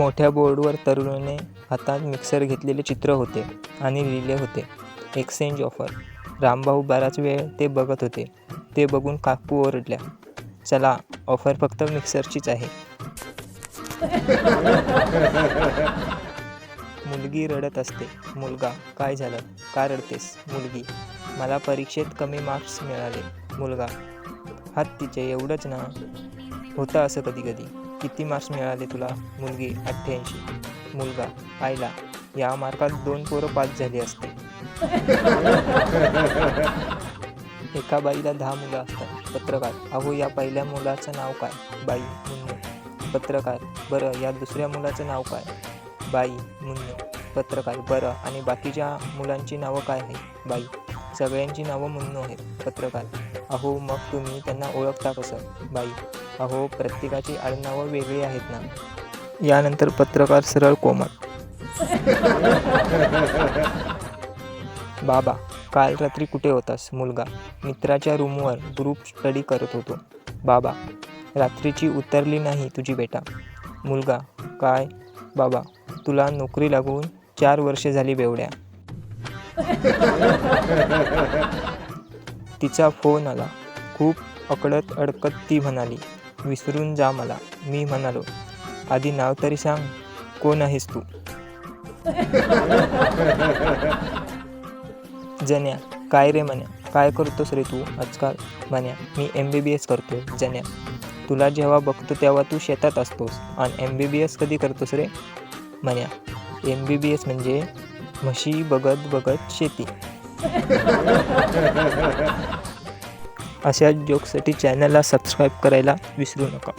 मोठ्या बोर्डवर तरुणाने हातात मिक्सर घेतलेले चित्र होते आणि लिहिले होते. एक्सचेंज ऑफर रामभाऊ बराच वेळ ते बघत होते. ते बघून काकू ओरडल्या चला ऑफर फक्त मिक्सरचीच आहे. मुलगी रडत असते. मुलगा काय झालं? का रडतेस? मुलगी मला परीक्षेत कमी मार्क्स मिळाले. मुलगा हात तिचे एवढंच ना? होतं असं कधी कधी किती मार्क्स मिळाले तुला? मुलगी अठ्ठ्याऐंशी मुलगा आईला. या मार्कात दोन पोरं पास झाली असते. एका बाईला दहा मुलं असतात. पत्रकार. अहो या पहिल्या मुलाचं नाव काय? बाई मुन्नू. पत्रकार. बरं या दुसऱ्या मुलाचं नाव काय? बाई मुन्नू. पत्रकार. बरं आणि बाकीच्या मुलांची नावं काय आहे बाई. सगळ्यांची नावं मुन्नू आहेत. पत्रकार. अहो मग तुम्ही त्यांना ओळखता कसं? बाई. अहो प्रत्येकाची आडनावं वेगळी आहेत ना. यानंतर पत्रकार सरळ कोमट बाबा काल रात्री कुठे होतास मुलगा? मित्राच्या रूमवर ग्रुप स्टडी करत होतो. बाबा रात्रीची उतरली नाही तुझी बेटा. मुलगा काय? बाबा तुला नोकरी लागून चार वर्षे झाली बेवड्या. तिचा फोन आला. खूप अकडत अडकत ती म्हणाली विसरून जा मला. मी म्हणालो आधी नाव तरी सांग. कोण आहेस तू? जन्या काय रे म्हण्या काय करतोस रे तू आजकाल? म्हण्या मी एम बी बी एस करतो जन्या. तुला जेव्हा बघतो तेव्हा तू शेतात असतोस. आणि एम बी बी एस कधी करतोस रे? म्हण्या एम बी बी एस म्हणजे म्हशी बघत बघत शेती. अशा जोकसाठी चॅनलला सबस्क्राईब करायला विसरू नका.